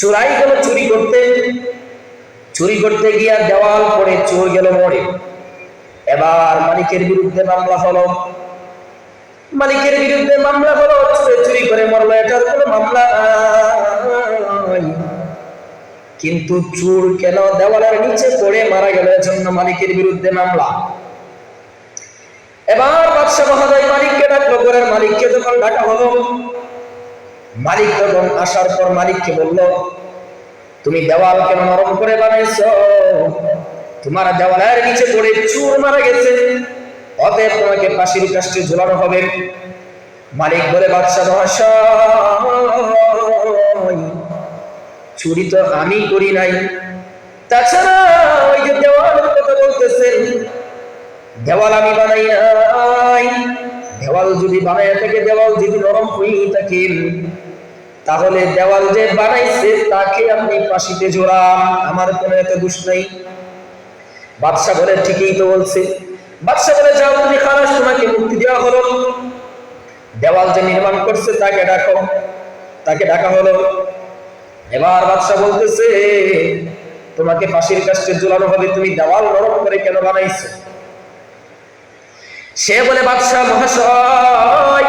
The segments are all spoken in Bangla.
চোরাই গেল চুরি করতে। চুরি করতে গিয়া দেওয়াল পড়ে, চোর গেল মরে। এবার মালিকের বিরুদ্ধে মামলা হলো। মালিকের বিরুদ্ধে মামলা হলো, চুরে করে মরলো, এটার কোনো মামলা কিন্তু চোর কেন দেওয়ালের নিচে পড়ে মারা গেল, এজন্য মালিকের বিরুদ্ধে মামলা। এবার বাদশাহ মহোদয় মালিককে ডাকলো, ঘরের মালিককে যখন ডাকা হলো মালিক যখন আসার পর মালিককে বলল, তুমি দেওয়াল কেন নরম করে বানাইছো তোমার দেওয়ালের নিচে পড়ে চুর মারা গেছে। অতএব তোমাকে ফাঁসির কাষ্টে ঝুলানো হবে। মালিক বলে, বাদশাহ মহাশয়, চুরি তো আমি করি নাই। তাছাড়া ওই যে দেওয়ালের কথা বলতেছেন, দেওয়াল আমি বানাই নাই। দেওয়াল যদি বানাই থাকে, দেওয়াল যদি নরম হয়ে থাকে তাহলে দেওয়াল যে বানাইছে, তাকে আপনি ফাঁসিতে জোড়ান। আমার কোনো এত দোষ নাই। বাদশা বলে, ঠিকই তো বলছে। বাদশা বলে, যাও তুমি খালাস, তোমাকে মুক্তি দেওয়া হলো। দেওয়াল যে নির্মাণ করছে, তাকে ডাকো। তাকে ডাকা হলো। এবার বাদশা বলতেছে, তোমাকে ফাঁসির কাছে ঝুলানো হবে, তুমি দেওয়াল নরম করে কেন বানাইছো? সে বলে, বাদশাহ মহাশয়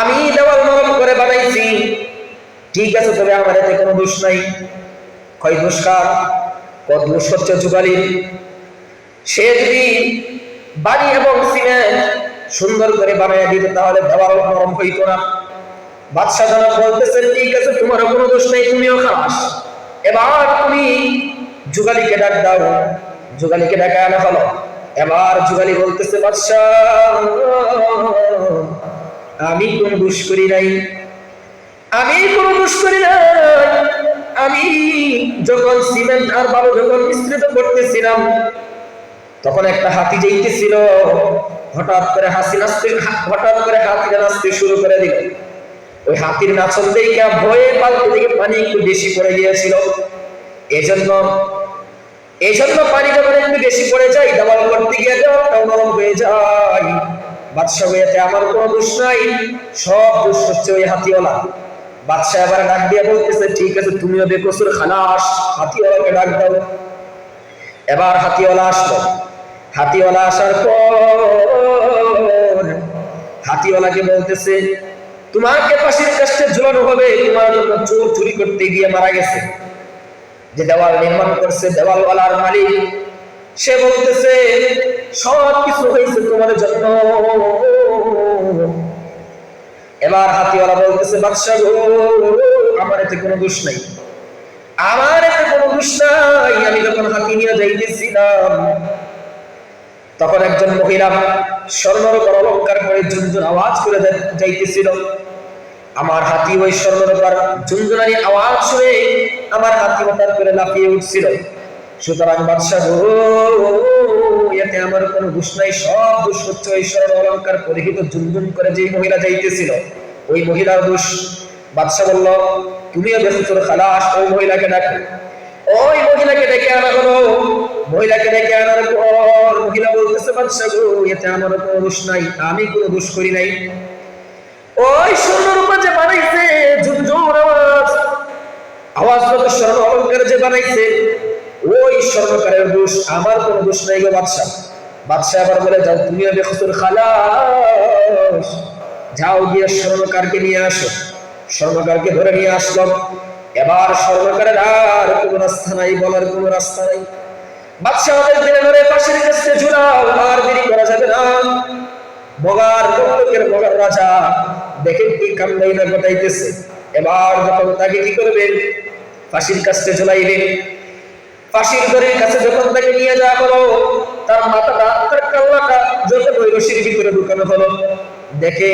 আমি দেওয়াল নরম করে বানাইছি ঠিক আছে, তবে আমার এতে কোনো দোষ নাই। কয় দোষ দোষ হচ্ছে যুগালির সে যদি বাড়ি এবং সিমেন্ট সুন্দর করে বানাইয়া দিত, তাহলে দেওয়াল নরম হইতো না। বাদশাহ জনক বলতেছেন, ঠিক আছে তোমার কোনো দোষ নাই, তুমিও খাস এবার তুমি যুগালিকে ডাক দাও। যুগালিকে ডাকা আনা হলো। এবার যুগালি বলতেছে, বাদশাহ, আমি কোন দোষ করি নাই। আমি কোন দোষ করি নাই। আমি যখন সিমেন্ট আর বালু যখন মিশ্রিত করতেছিলাম, তখন একটা হাতি যাইতেছিল। হঠাৎ করে হাসি নাচতে হঠাৎ করে হাতি নাচতে শুরু করে দিল। ওই হাতির নাচন দেখে ভয়ে পাল্টে দিকে পানি একটু বেশি পড়ে গিয়েছিল। এজন্য এই জন্য পানি যখন একটু বেশি পড়ে যায়, দেওয়াল করতে গিয়ে দেওয়ালটাও নরম হয়ে যায়। বাদশাহ আমার কোনো দোষ নাই। সব দোষ হচ্ছে ওই হাতিওয়ালা। বাদশাহ এবার ডাক দিয়ে বলতেছে, ঠিক আছে, তুমিও বেকসুর খালাস, হাতিওয়ালাকে ডাক দাও। এবার হাতিওয়ালা আসলো। হাতিওয়ালা আসার পর হাতিওয়ালাকে বলতেছে, তোমাকে পাশের কাছে ঝুলানো হবে, তোমার জন্য চোর চুরি করতে গিয়ে মারা গেছে। যে দেওয়াল নির্মাণ করছে, দেওয়ালওয়ালার মালিক, সে বলতেছে সব কিছু হয়েছে তোমার জন্য। এবার হাতিওয়ালা বলতেছে, বাদশাহ গো, আমার এতে কোনো দোষ নাই। আমার এতে কোনো দোষ নাই। আমি যখন হাতি নিয়ে যাইতেছিলাম, তখন একজন মহিলা স্বর্ণরূপার অলঙ্কার করে ঝুনঝুন আওয়াজ করে যাইতেছিল। আমার হাতি ওই স্বর্ণরূপার ঝুনঝুনানি আওয়াজ শুনে আমার হাতি হঠাৎ করে লাফিয়ে উঠছিল। সুতরাং বাদশাহ এতে আমার কোনো দোষ নাই, সব দোষ হচ্ছে ওই অলঙ্কার পরিহিত ঝুনঝুন করে যেই মহিলা যাইতেছিল, ওই মহিলার দোষ। বাদশাহ বলল, তুমিও বেসুর খালাস, ওই মহিলাকে ডাকো ওই মহিলাকে ডেকে আনা হলো, মহিলাকে ডেকে আনার পর মহিলা বলতেছে, বাদশাহ গো, এতে আমার কোনো দোষ নাই, আমি কোনো দোষ করি নাই। ওই স্বর্ণরূপা যে বানাইছে, ঝুমঝুম আওয়াজ আওয়াজ মতো স্বর্ণ অলঙ্কার যে বানাইছে ওই স্বর্ণকারের দোষ আমার কোনো দোষ নাই গো বাদশাহ। বাদশাহ আবার বলে, যাও তুমিও বেখসুর খালাস। যাও গিয়ে স্বর্ণকারকে নিয়ে আসো। স্বর্ণকারকে ধরে নিয়ে আসলাম এবার স্বর্ণকারের আর কোনো রাস্তা নাই, বলার কোনো রাস্তা নাই। বাদশাহ ওদের দিনে ধরে পাশের কাছে ঝুলাও, আর দেরি করা যাবে না। মগার বন্দুকের মগার রাজা দেখেন কি কান্দাই না ঘটাইতেছে। এবার যখন তাকে কি করবেন? ফাঁসির কাছে ঝুলাইবেন ফাঁসির দড়ির কাছে যখন তাকে নিয়ে যাওয়া হলো, তার মাথাটা তার কাল্লাটা যখন ওই রশির ভিতরে ঢুকানো হলো। দেখে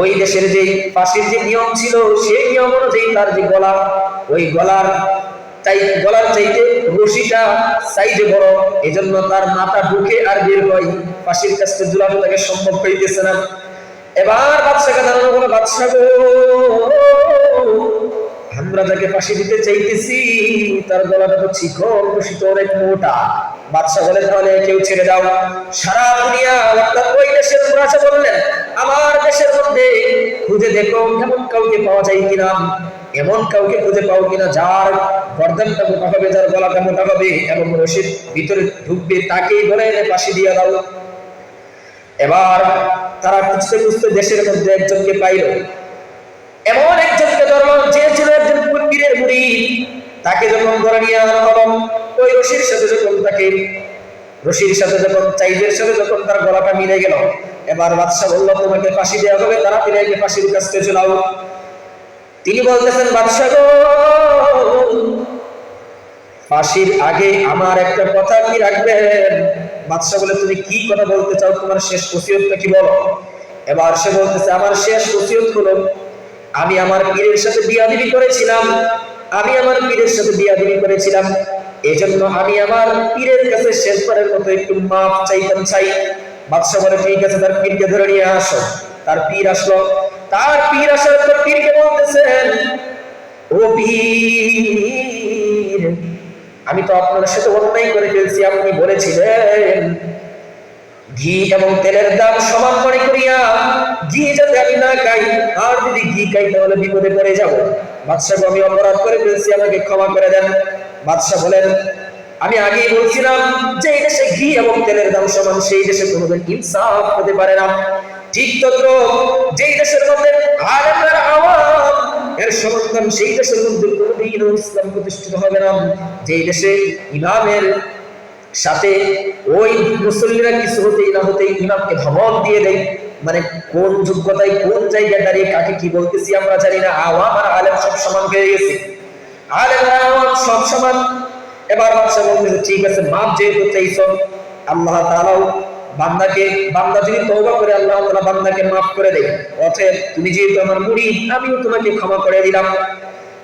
ওই দেশের যে ফাঁসির যে নিয়ম ছিল, সেই নিয়ম অনুযায়ী তার যে গলা, ওই গলার তাই, গলার চাইতে রশিটা সাইজে বড়, এজন্য তার মাথা ঢুকে আর বের হয়। ফাঁসির কাছে ঝুলানো তাকে সম্ভব হইতেছে না। এবার বাদশাকে জানানো হলো বাদশাহ গো আমরা যাকে ফাঁসি দিতে চাইতেছি, তার গলাটা তো চিকন রশি অনেক মোটা। বাদশাহ বলে তাহলে কেউ ছেড়ে দাও। সারা দুনিয়া অর্থাৎ ওই দেশের রাজা বললেন, আমার দেশের মধ্যে খুঁজে দেখো এমন কাউকে পাওয়া যায় কিনা। এমন কাউকে খুঁজে পাও কিনা যার গর্দানটা মোটা হবে, যার গলাটা মোটা হবে এবং রশিদ ভিতরে ঢুকবে, তাকেই ধরে এনে পাশি দিয়ে দাও। এবার তারা খুঁজতে খুঁজতে দেশের মধ্যে একজনকে পাইল। এমন একজনকে ধরল, যে ছিল একজন পীরের মুড়ি। তাকে যখন ধরে নিয়ে আনা হলো ওই রশির সাথে যখন তাকে, রশির সাথে যখন চাইজের সাথে যখন তার গলাটা মিলে গেল, এবার বাদশাহ বলল, তোমাকে ফাঁসি দেওয়া হবে, তারা আগে ফাঁসির কাছে চলাও। তিনি বলতেছেন, বাদশাহ গো, ফাঁসির আগে আমার একটা কথা কি রাখবেন? বাদশাহ বলে, তুমি কি কথা বলতে চাও? তোমার শেষ ওসিয়তটা কি বলো? এবার সে বলতেছে, আমার শেষ ওসিয়ত হলো আমি আমার পীরের সাথে বিয়াদিবি করেছিলাম। আমি আমার পীরের সাথে বিয়াদিবি করেছিলাম। এজন্য আমি আমার পীরের কাছে শেষবারের মতো একটু মাপ চাইতাম, চাই। বাদশাহ বলে, ঠিক আছে, তার পীরকে ধরে নিয়ে আসো। তার পীর আসলো। তার পীর আসার পর পীরকে বলতেছেন, ও পীর, আমি তো আপনার সাথে অন্যায় করে ফেলছি। আপনি বলেছিলেন, ঘি এবং তেলের দাম সমান মনে করিয়া ঘি যাতে আমি না খাই, আর যদি ঘি খাই, তাহলে বিপদে পড়ে যাব। বাদশাহ আমি অপরাধ করে ফেলছি, আমাকে ক্ষমা করে দেন। বাদশাহ বলেন, আমি আগেই বলছিলাম যে এই দেশে ঘি এবং তেলের দাম সমান, সেই দেশে কোনোদিন ইনসাফ হতে পারে না। ঠিক তদ্র যেই দেশের মধ্যে আলেমরা আওয়াম এর সমর্থন সেই দেশের মধ্যে কোনোদিন ইসলাম প্রতিষ্ঠিত হবে না। যেই দেশে ইমামের সাথে ওই মুসল্লিরা কিছু হতেই না হতেই ইমামকে ধমক দিয়ে দেয়। মানে কোন যোগ্যতায় কোন জায়গায় দাঁড়িয়ে কাকে কি বলতেছি আমরা জানি না। আওয়াম আর আলেম সব সমান হয়ে গেছে। আলেম আর আওয়াম সব সমান। এবার বাদশা বলতেছে, ঠিক আছে, মাপ যেহেতু চাইছ, আল্লাহ তাআলাও বান্দাকে, বান্দা যদি তওবা করে, আল্লাহ তাআলা বান্দাকে মাফ করে দেয়। অতএব তুমি যেহেতু আমার মুরিদ আমিও তোমাকে ক্ষমা করে দিলাম।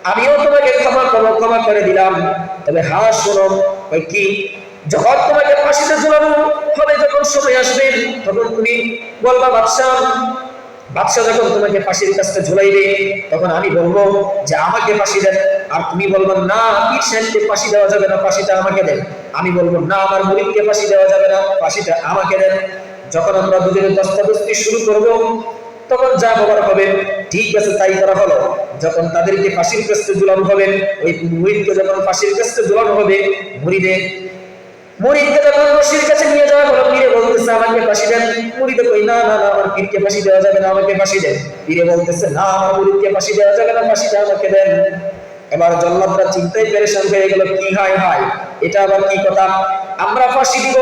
আমিও তোমাকে ক্ষমা করো, ক্ষমা করে দিলাম। তবে হ্যাঁ শোনো কি? যখন তোমাকে ফাঁসিতে ঝুলানো হবে, যখন সময় আসবে, তখন তুমি বলবা বাদশাহ বাদশাহ যখন তোমাকে ফাঁসির কাছটা ঝুলাইবে, তখন আমি বলব যে আমাকে ফাঁসি দেন। আর তুমি বলব, না, পীর সাহেবকে ফাঁসি দেওয়া যাবে না, ফাঁসিটা আমাকে দেন। আমি বলব, না, আমার মুরিদকে ফাঁসি দেওয়া যাবে না, ফাঁসিটা আমাকে দেন। যখন আমরা দুজনের দস্তাদস্তি শুরু করব, তখন যা বলার হবে, ঠিক আছে, তাই করা হলো। যখন তাদেরকে ফাঁসির কাছে ঝুলানো হবে, ওই মুরিদকে যখন ফাঁসির কাছে ঝুলানো হবে মুরিদে মুরিদকে যখন রশির কাছে নিয়ে যাওয়া হলো, পীরে বলতেছে, আমাকে ফাঁসি দেন। মুরিদে কই, না না না, আমার পীরকে ফাঁসি দেওয়া যাবে না, আমাকে ফাঁসি দেন। পীরে বলতেছে, না, আমার মুরিদকে ফাঁসি দেওয়া যাবে না ফাঁসিটা আমাকে দেন। এবার জল্লাদরা চিন্তায় পেরেশান হয়ে গেল, কি হয় হয়, এটা আবার কি কথা? আমরা ফাঁসি দিব,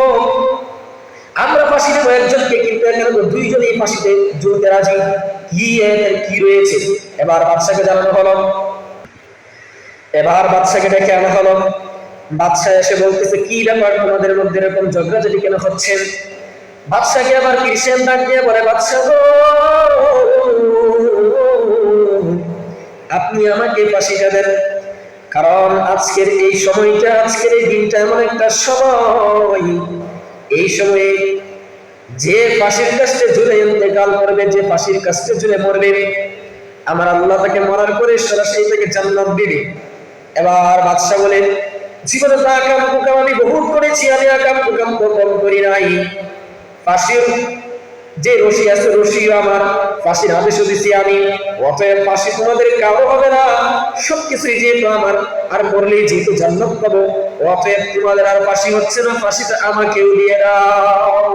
আমরা ফাঁসি দেবো একজনকে, কিন্তু এখানে তো দুইজনেই ফাঁসিতে ঝুলতে রাজি। কি এর কি রয়েছে? এবার বাদশাকে জানানো হলো। এবার বাদশাকে ডেকে আনা হলো। বাদশাহ এসে বলতেছে, কি ব্যাপার তোমাদের মধ্যে এরকম ঝগড়াঝাটি কেন হচ্ছে বাদশাকে আবার কৃষেন ডাক দিয়ে বলে, বাদশাহ আপনি আমাকে ফাঁসিটা দেন। কারণ আজকের এই সময়টা, আজকের এই দিনটা এমন একটা সময়। এই সময়ে যে ফাঁসির কাছে ঝুলে ইন্তেকাল করবে, যে ফাঁসির কাছে ঝুলে মরবে, আমার আল্লাহ তাকে মরার পরে সরাসরি তাকে জান্নাত দিবে। এবার বাদশাহ বলে জীবনে তা কাম কুকাম আমি বহুত করেছি, আমি আর কাম কুকাম তো কম করি নাই। ফাঁসির যে রশি আছে রশিও আমার, ফাঁসির আদেশও দিছি আমি। অতএব ফাঁসি তোমাদের কারও হবে না, সবকিছুই যেহেতু আমার, আর মরলেই যেহেতু জান্নাত পাবো, অতএব তোমাদের আর ফাঁসি হচ্ছে না, ফাঁসিটা আমাকেও দিয়ে দাও।